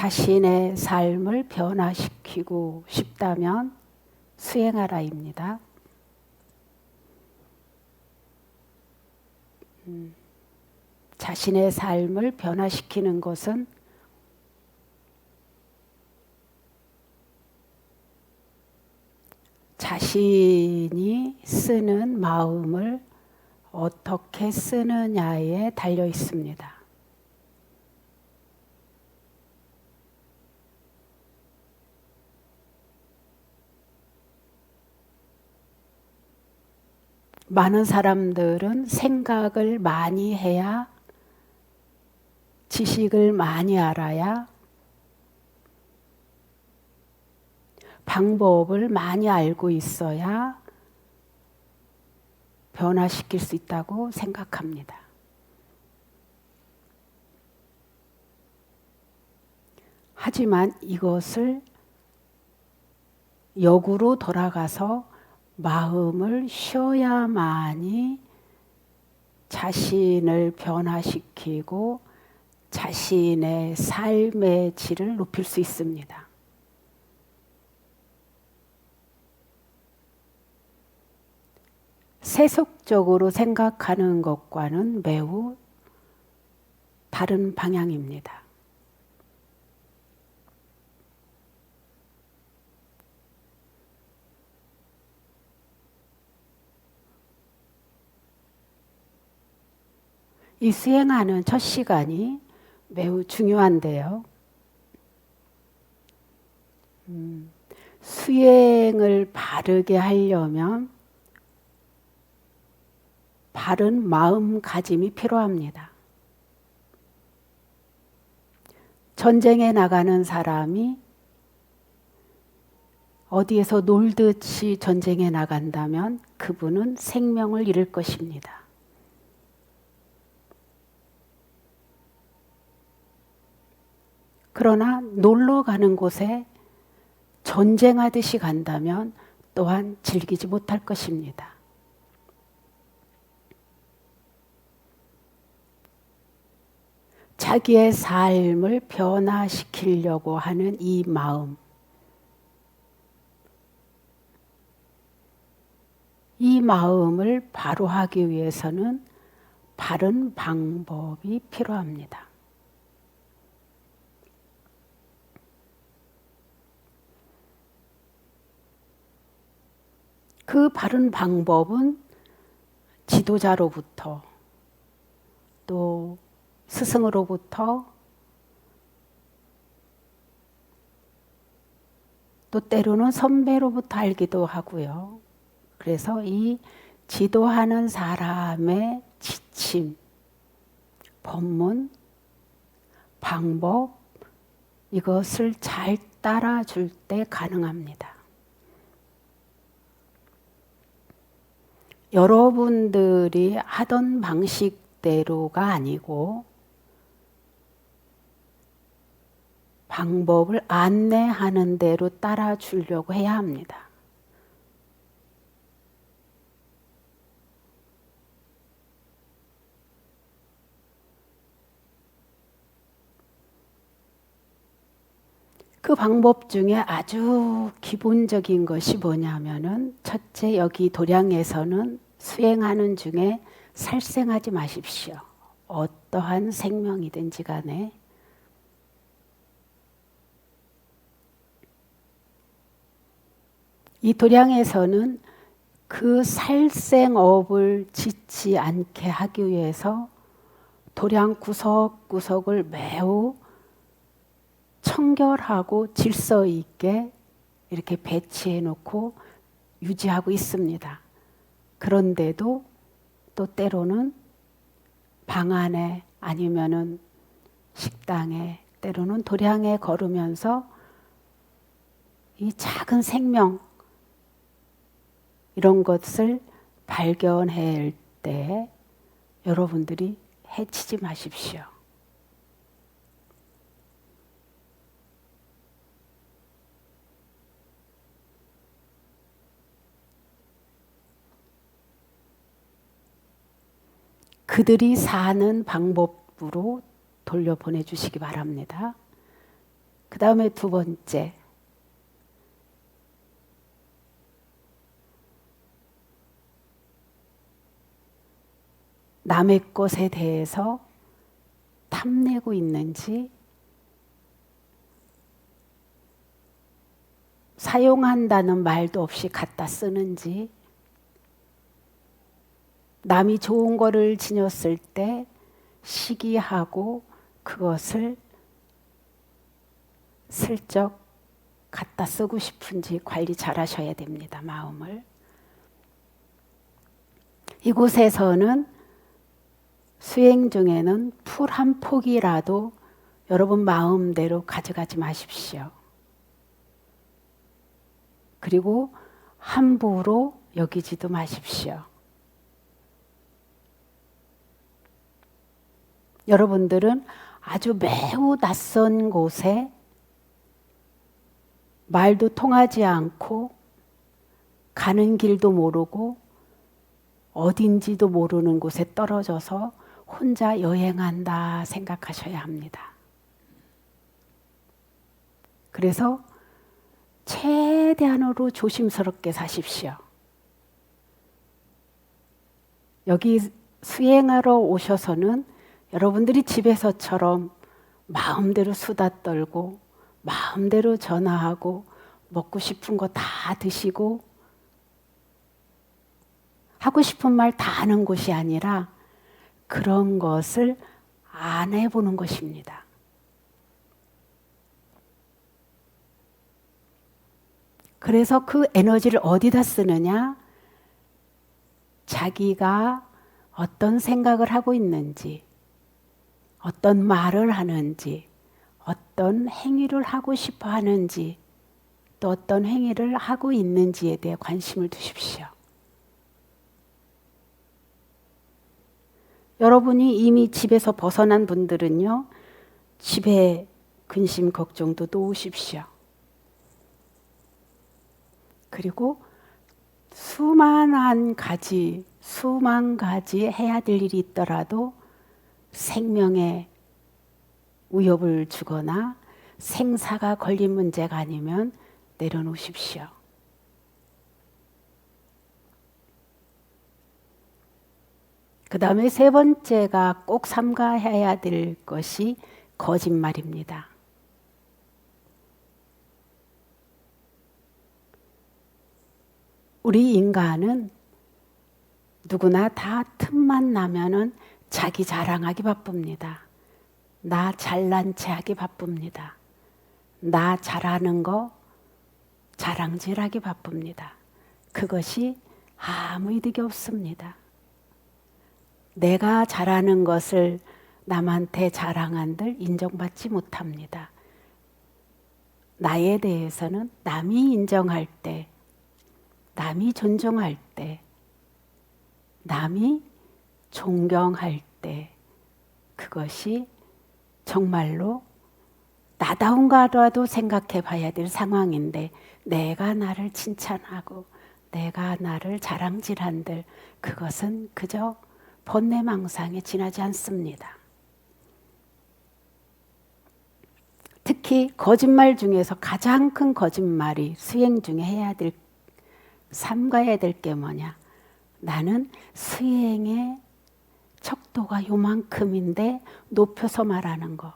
자신의 삶을 변화시키고 싶다면 수행하라입니다. 음, 자신의 삶을 변화시키는 것은 자신이 쓰는 마음을 어떻게 쓰느냐에 달려 있습니다. 많은 사람들은 생각을 많이 해야 지식을 많이 알아야 방법을 많이 알고 있어야 변화시킬 수 있다고 생각합니다. 하지만 이것을 역으로 돌아가서 마음을 쉬어야만이 자신을 변화시키고 자신의 삶의 질을 높일 수 있습니다. 세속적으로 생각하는 것과는 매우 다른 방향입니다. 이 수행하는 첫 시간이 매우 중요한데요. 음, 수행을 바르게 하려면 바른 마음가짐이 필요합니다. 전쟁에 나가는 사람이 어디에서 놀듯이 전쟁에 나간다면 그분은 생명을 잃을 것입니다. 그러나 놀러 가는 곳에 전쟁하듯이 간다면 또한 즐기지 못할 것입니다. 자기의 삶을 변화시키려고 하는 이 마음. 이 마음을 바로 하기 위해서는 바른 방법이 필요합니다. 그 바른 방법은 지도자로부터 또 스승으로부터 또 때로는 선배로부터 알기도 하고요. 그래서 이 지도하는 사람의 지침, 법문, 방법, 이것을 잘 따라줄 때 가능합니다. 여러분들이 하던 방식대로가 아니고 방법을 안내하는 대로 따라 주려고 해야 합니다. 그 방법 중에 아주 기본적인 것이 뭐냐면은 첫째 여기 도량에서는 수행하는 중에 살생하지 마십시오. 어떠한 생명이든지 간에 이 도량에서는 그 살생업을 짓지 않게 하기 위해서 도량 구석구석을 매우 청결하고 질서 있게 이렇게 배치해 놓고 유지하고 있습니다. 그런데도 또 때로는 방 안에 아니면은 식당에 때로는 도량에 걸으면서 이 작은 생명 이런 것을 발견할 때 여러분들이 해치지 마십시오. 그들이 사는 방법으로 돌려보내 주시기 바랍니다. 그 다음에 두 번째. 남의 것에 대해서 탐내고 있는지, 사용한다는 말도 없이 갖다 쓰는지, 남이 좋은 거를 지녔을 때 시기하고 그것을 슬쩍 갖다 쓰고 싶은지 관리 잘 하셔야 됩니다, 마음을. 이곳에서는 수행 중에는 풀한 폭이라도 여러분 마음대로 가져가지 마십시오. 그리고 함부로 여기지도 마십시오. 여러분들은 아주 매우 낯선 곳에 말도 통하지 않고 가는 길도 모르고 어딘지도 모르는 곳에 떨어져서 혼자 여행한다 생각하셔야 합니다. 그래서 최대한으로 조심스럽게 사십시오. 여기 수행하러 오셔서는 여러분들이 집에서처럼 마음대로 수다 떨고 마음대로 전화하고 먹고 싶은 거 다 드시고 하고 싶은 말 다 하는 곳이 아니라 그런 것을 안 해보는 것입니다. 그래서 그 에너지를 어디다 쓰느냐? 자기가 어떤 생각을 하고 있는지, 어떤 말을 하는지, 어떤 행위를 하고 싶어 하는지, 또 어떤 행위를 하고 있는지에 대해 관심을 두십시오. 여러분이 이미 집에서 벗어난 분들은요, 집에 근심 걱정도 놓으십시오. 그리고 수만한 가지, 수만 가지 해야 될 일이 있더라도 생명에 위협을 주거나 생사가 걸린 문제가 아니면 내려놓으십시오. 그 다음에 세 번째가 꼭 삼가해야 될 것이 거짓말입니다. 우리 인간은 누구나 다 틈만 나면은 자기 자랑하기 바쁩니다. 나 잘난 체 하기 바쁩니다. 나 잘하는 거 자랑질하기 바쁩니다. 그것이 아무 이득이 없습니다. 내가 잘하는 것을 남한테 자랑한들 인정받지 못합니다. 나에 대해서는 남이 인정할 때, 남이 존중할 때, 남이 존경할 때, 그것이 정말로 나다운가라도 생각해 봐야 될 상황인데, 내가 나를 칭찬하고, 내가 나를 자랑질한들, 그것은 그저 번뇌망상에 지나지 않습니다. 특히 거짓말 중에서 가장 큰 거짓말이 수행 중에 해야 될, 삼가야 될 게 뭐냐? 나는 수행의 척도가 요만큼인데 높여서 말하는 거.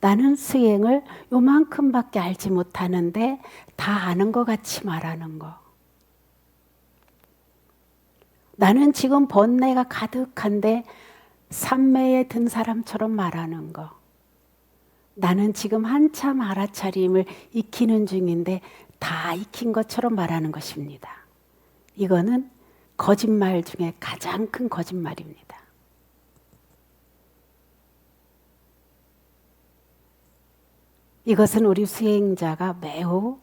나는 수행을 요만큼밖에 알지 못하는데 다 아는 것 같이 말하는 거. 나는 지금 번뇌가 가득한데 산매에 든 사람처럼 말하는 거. 나는 지금 한참 알아차림을 익히는 중인데 다 익힌 것처럼 말하는 것입니다. 이거는 거짓말 중에 가장 큰 거짓말입니다. 이것은 우리 수행자가 매우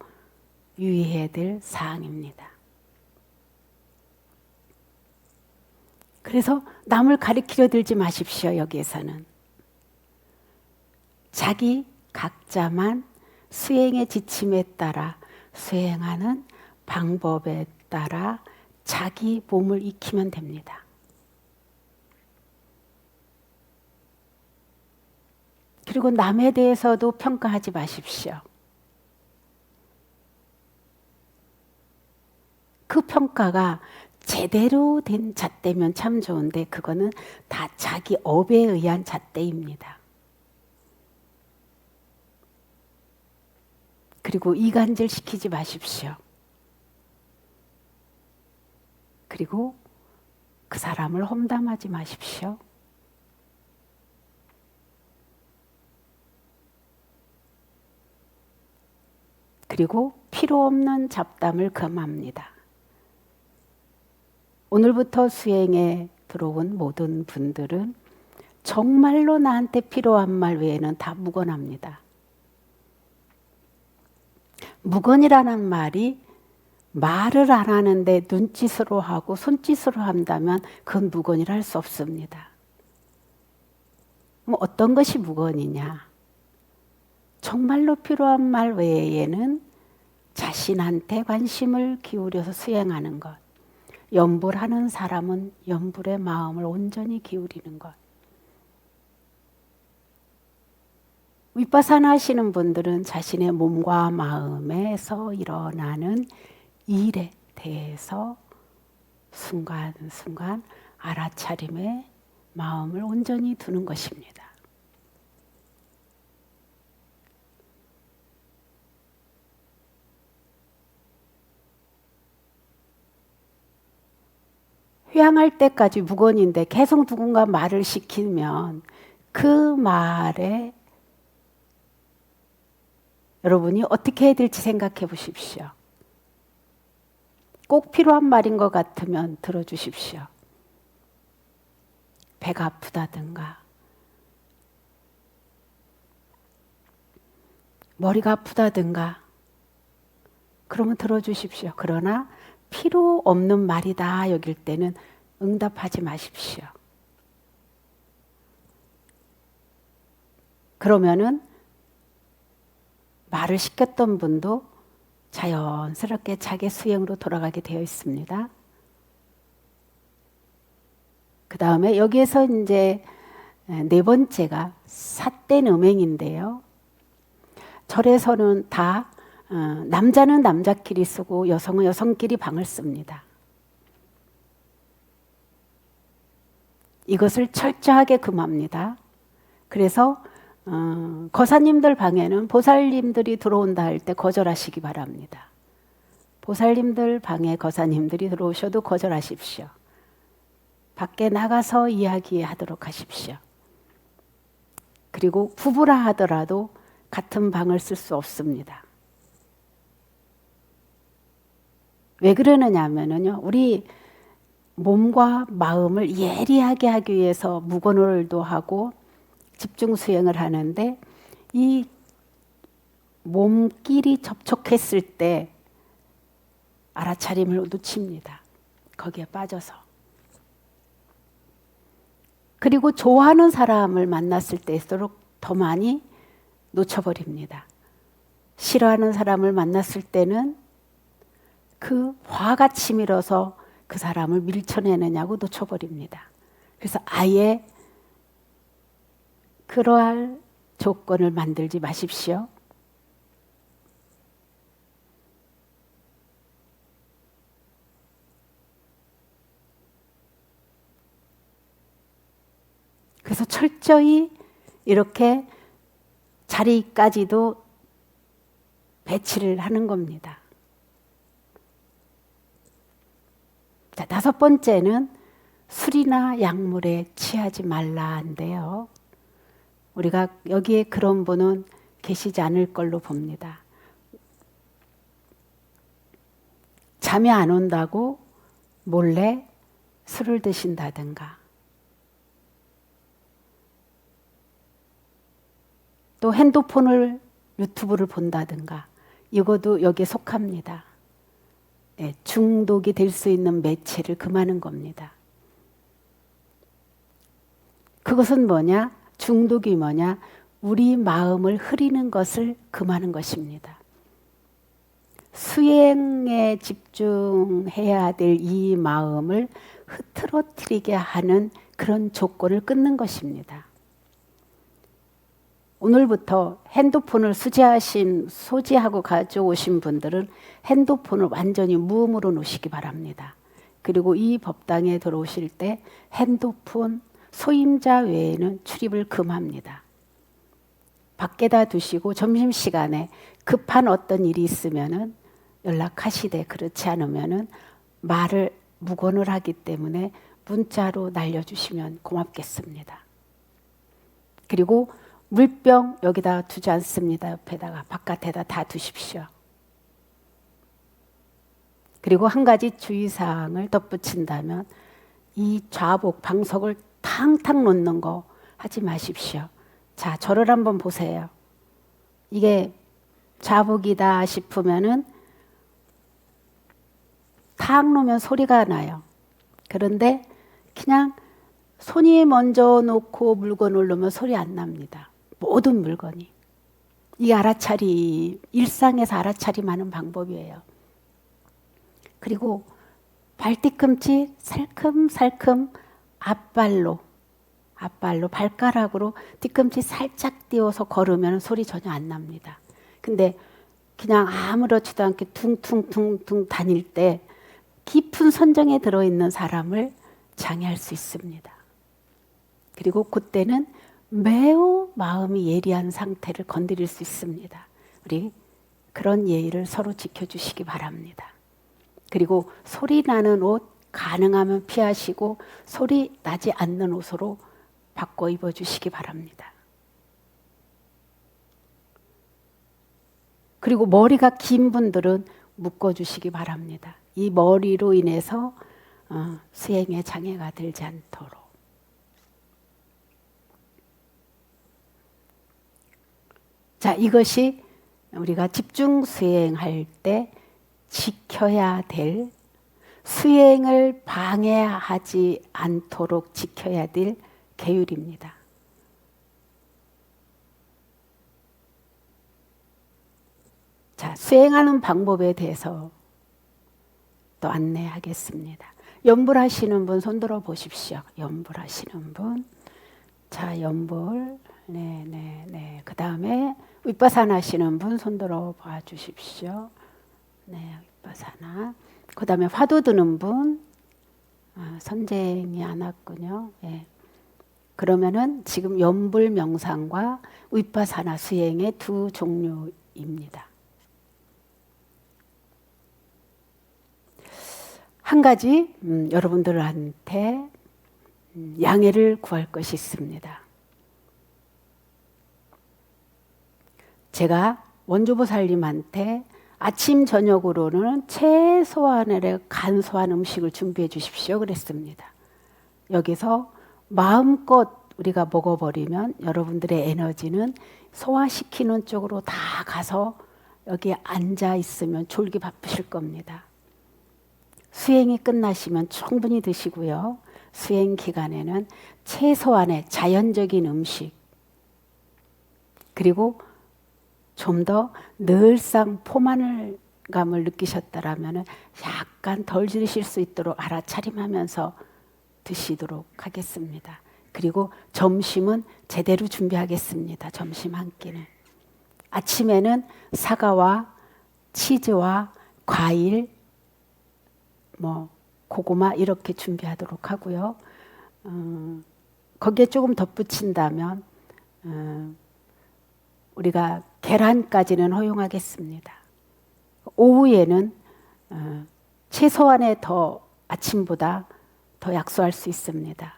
유의해야 될 사항입니다. 그래서 남을 가리키려 들지 마십시오, 여기에서는. 자기 각자만 수행의 지침에 따라 수행하는 방법에 따라 자기 몸을 익히면 됩니다. 그리고 남에 대해서도 평가하지 마십시오. 그 평가가 제대로 된 잣대면 참 좋은데 그거는 다 자기 업에 의한 잣대입니다. 그리고 이간질 시키지 마십시오. 그리고 그 사람을 험담하지 마십시오. 그리고 필요 없는 잡담을 금합니다. 오늘부터 수행에 들어온 모든 분들은 정말로 나한테 필요한 말 외에는 다 무건합니다. 무건이라는 말이 말을 안 하는데 눈짓으로 하고 손짓으로 한다면 그건 무건이라 할 수 없습니다. 뭐 어떤 것이 무건이냐? 정말로 필요한 말 외에는 자신한테 관심을 기울여서 수행하는 것. 염불하는 사람은 염불의 마음을 온전히 기울이는 것. 윗바사나 하시는 분들은 자신의 몸과 마음에서 일어나는 일에 대해서 순간순간 알아차림에 마음을 온전히 두는 것입니다. 회양할 때까지 무건인데 계속 누군가 말을 시키면 그 말에 여러분이 어떻게 해야 될지 생각해 보십시오. 꼭 필요한 말인 것 같으면 들어주십시오. 배가 아프다든가, 머리가 아프다든가, 그러면 들어주십시오. 그러나 필요 없는 말이다 여길 때는 응답하지 마십시오. 그러면은 말을 시켰던 분도 자연스럽게 자기 수행으로 돌아가게 되어 있습니다. 그 다음에 여기에서 이제 네 번째가 삿된 음행인데요. 절에서는 다 어, 남자는 남자끼리 쓰고 여성은 여성끼리 방을 씁니다. 이것을 철저하게 금합니다. 그래서 어, 거사님들 방에는 보살님들이 들어온다 할 때 거절하시기 바랍니다. 보살님들 방에 거사님들이 들어오셔도 거절하십시오. 밖에 나가서 이야기하도록 하십시오. 그리고 부부라 하더라도 같은 방을 쓸 수 없습니다. 왜 그러느냐 하면요. 우리 몸과 마음을 예리하게 하기 위해서 무건을도 하고 집중 수행을 하는데 이 몸끼리 접촉했을 때 알아차림을 놓칩니다. 거기에 빠져서. 그리고 좋아하는 사람을 만났을 때일수록 더 많이 놓쳐버립니다. 싫어하는 사람을 만났을 때는 그 화가 치밀어서 그 사람을 밀쳐내느냐고 놓쳐버립니다. 그래서 아예 그러할 조건을 만들지 마십시오. 그래서 철저히 이렇게 자리까지도 배치를 하는 겁니다. 자, 다섯 번째는 술이나 약물에 취하지 말라인데요. 우리가 여기에 그런 분은 계시지 않을 걸로 봅니다. 잠이 안 온다고 몰래 술을 드신다든가 또 핸드폰을 유튜브를 본다든가 이것도 여기에 속합니다. 네, 중독이 될 수 있는 매체를 금하는 겁니다. 그것은 뭐냐? 중독이 뭐냐? 우리 마음을 흐리는 것을 금하는 것입니다. 수행에 집중해야 될 이 마음을 흐트러뜨리게 하는 그런 조건을 끊는 것입니다. 오늘부터 핸드폰을 수지하신 소지하고 가져오신 분들은 핸드폰을 완전히 무음으로 놓으시기 바랍니다. 그리고 이 법당에 들어오실 때 핸드폰 소임자 외에는 출입을 금합니다. 밖에다 두시고 점심시간에 급한 어떤 일이 있으면은 연락하시되 그렇지 않으면은 말을 묵언을 하기 때문에 문자로 날려주시면 고맙겠습니다. 그리고 물병 여기다 두지 않습니다. 옆에다가 바깥에다 다 두십시오. 그리고 한 가지 주의사항을 덧붙인다면 이 좌복 방석을 탕탕 놓는 거 하지 마십시오. 자, 저를 한번 보세요. 이게 좌복이다 싶으면은 탁 놓으면 소리가 나요. 그런데 그냥 손이 먼저 놓고 물건을 놓으면 소리 안 납니다. 모든 물건이. 이 알아차리, 일상에서 알아차림하는 방법이에요. 그리고 발뒤꿈치 살큼살큼 앞발로, 앞발로, 발가락으로 뒤꿈치 살짝 띄워서 걸으면 소리 전혀 안 납니다. 근데 그냥 아무렇지도 않게 퉁퉁퉁퉁 다닐 때 깊은 선정에 들어있는 사람을 장애할 수 있습니다. 그리고 그때는 매우 마음이 예리한 상태를 건드릴 수 있습니다. 우리 그런 예의를 서로 지켜주시기 바랍니다. 그리고 소리 나는 옷 가능하면 피하시고 소리 나지 않는 옷으로 바꿔 입어 주시기 바랍니다. 그리고 머리가 긴 분들은 묶어 주시기 바랍니다. 이 머리로 인해서 어, 수행에 장애가 들지 않도록. 자, 이것이 우리가 집중 수행할 때 지켜야 될 수행을 방해하지 않도록 지켜야 될 계율입니다. 자, 수행하는 방법에 대해서 또 안내하겠습니다. 연불하시는 분 손들어 보십시오. 연불하시는 분. 자, 연불. 네, 네, 네. 그 다음에 윗바산 하시는 분 손들어 봐 주십시오. 네, 윗바사나. 그 다음에 화두 드는 분. 아, 선쟁이 안 왔군요. 네. 그러면은 지금 연불 명상과 윗바사나 수행의 두 종류입니다. 한 가지 음, 여러분들한테 음, 양해를 구할 것이 있습니다. 제가 원조보살님한테 아침 저녁으로는 최소한의 간소한 음식을 준비해 주십시오 그랬습니다. 여기서 마음껏 우리가 먹어버리면 여러분들의 에너지는 소화시키는 쪽으로 다 가서 여기 앉아 있으면 졸기 바쁘실 겁니다. 수행이 끝나시면 충분히 드시고요. 수행 기간에는 최소한의 자연적인 음식 그리고 좀 더 늘상 포만감을 느끼셨다라면 약간 덜 드실 수 있도록 알아차림하면서 드시도록 하겠습니다. 그리고 점심은 제대로 준비하겠습니다. 점심 한 끼는 아침에는 사과와 치즈와 과일 뭐 고구마 이렇게 준비하도록 하고요. 어, 거기에 조금 덧붙인다면 어, 우리가 계란까지는 허용하겠습니다. 오후에는 어, 최소한의 더 아침보다 더 약소할 수 있습니다.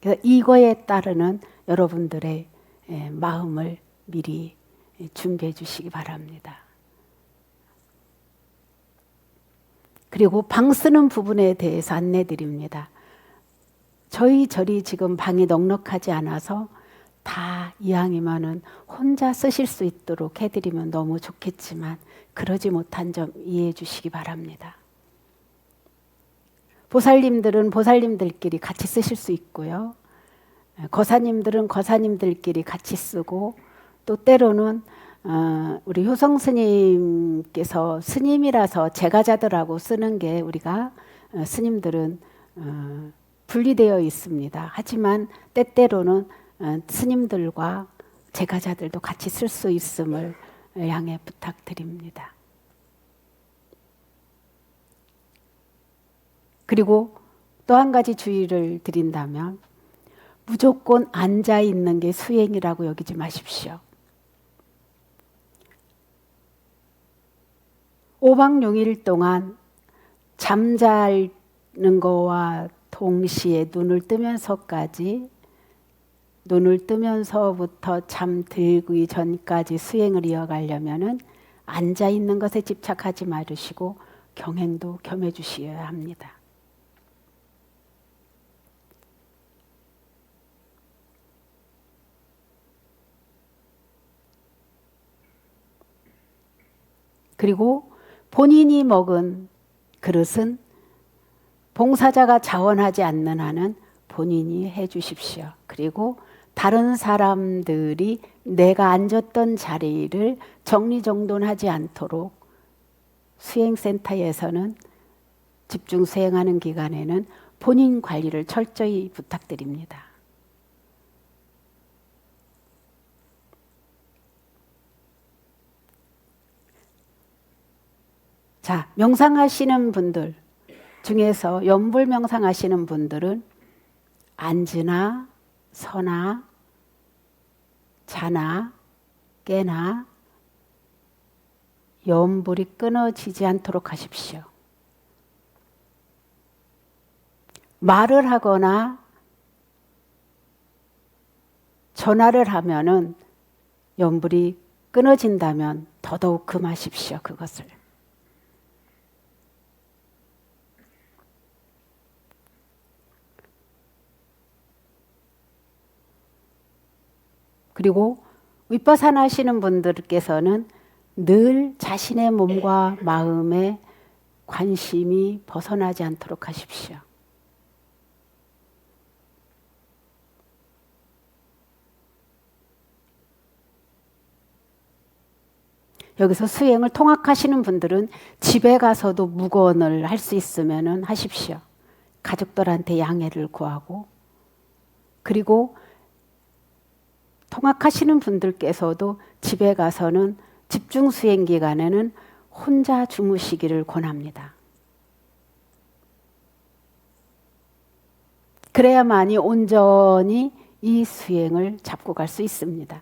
그래서 이거에 따르는 여러분들의 예, 마음을 미리 준비해 주시기 바랍니다. 그리고 방 쓰는 부분에 대해서 안내 드립니다. 저희 절이 지금 방이 넉넉하지 않아서 다 이왕이면은 혼자 쓰실 수 있도록 해드리면 너무 좋겠지만 그러지 못한 점 이해해 주시기 바랍니다. 보살님들은 보살님들끼리 같이 쓰실 수 있고요. 거사님들은 거사님들끼리 같이 쓰고 또 때로는 어, 우리 효성 스님께서 스님이라서 제가자들하고 쓰는 게 우리가 어, 스님들은 어, 분리되어 있습니다. 하지만 때때로는 어, 스님들과 제가자들도 같이 쓸 수 있음을 양해 부탁드립니다. 그리고 또 한 가지 주의를 드린다면 무조건 앉아 있는 게 수행이라고 여기지 마십시오. 5박 6일 동안 잠자는 거와 동시에 눈을 뜨면서까지 눈을 뜨면서부터 잠들기 전까지 수행을 이어가려면은 앉아 있는 것에 집착하지 말으시고 경행도 겸해 주셔야 합니다. 그리고 본인이 먹은 그릇은 봉사자가 자원하지 않는 한은 본인이 해 주십시오. 그리고 다른 사람들이 내가 앉았던 자리를 정리정돈하지 않도록 수행센터에서는 집중 수행하는 기간에는 본인 관리를 철저히 부탁드립니다. 자, 명상하시는 분들 중에서 연불 명상하시는 분들은 앉으나 서나 자나 깨나 연불이 끊어지지 않도록 하십시오. 말을 하거나 전화를 하면은 연불이 끊어진다면 더더욱 금하십시오. 그것을. 그리고 윗바산 하시는 분들께서는 늘 자신의 몸과 마음에 관심이 벗어나지 않도록 하십시오. 여기서 수행을 통학하시는 분들은 집에 가서도 무건을 할 수 있으면 하십시오. 가족들한테 양해를 구하고 그리고 통학하시는 분들께서도 집에 가서는 집중 수행 기간에는 혼자 주무시기를 권합니다. 그래야만이 온전히 이 수행을 잡고 갈 수 있습니다.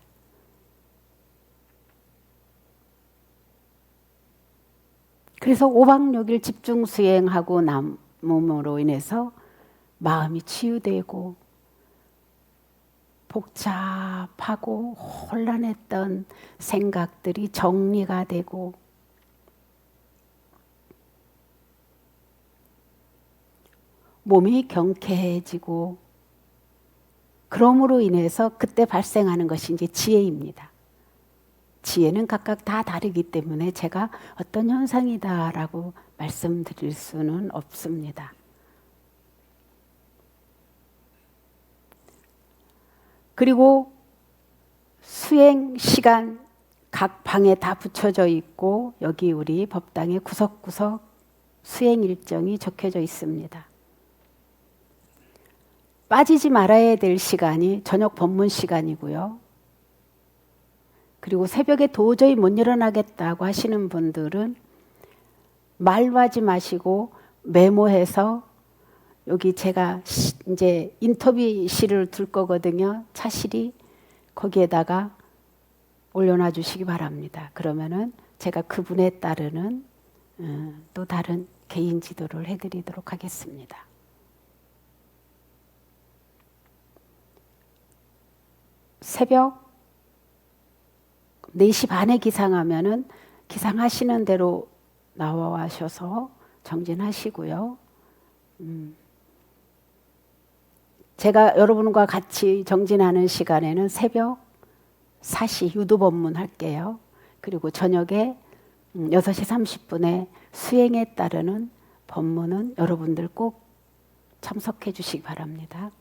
그래서 5박 6일 집중 수행하고 남음으로 인해서 마음이 치유되고 복잡하고 혼란했던 생각들이 정리가 되고 몸이 경쾌해지고 그럼으로 인해서 그때 발생하는 것이 이제 지혜입니다. 지혜는 각각 다 다르기 때문에 제가 어떤 현상이다라고 말씀드릴 수는 없습니다. 그리고 수행 시간 각 방에 다 붙여져 있고 여기 우리 법당에 구석구석 수행 일정이 적혀져 있습니다. 빠지지 말아야 될 시간이 저녁 법문 시간이고요. 그리고 새벽에 도저히 못 일어나겠다고 하시는 분들은 말로 하지 마시고 메모해서 여기 제가 이제 인터뷰실을 둘 거거든요. 차실이 거기에다가 올려놔 주시기 바랍니다. 그러면은 제가 그분에 따르는 어, 또 다른 개인 지도를 해드리도록 하겠습니다. 새벽 4시 반에 기상하면은 기상하시는 대로 나와셔서 정진하시고요. 음. 제가 여러분과 같이 정진하는 시간에는 새벽 4시 유도 법문 할게요. 그리고 저녁에 6시 음, 30분에 수행에 따르는 법문은 여러분들 꼭 참석해 주시기 바랍니다.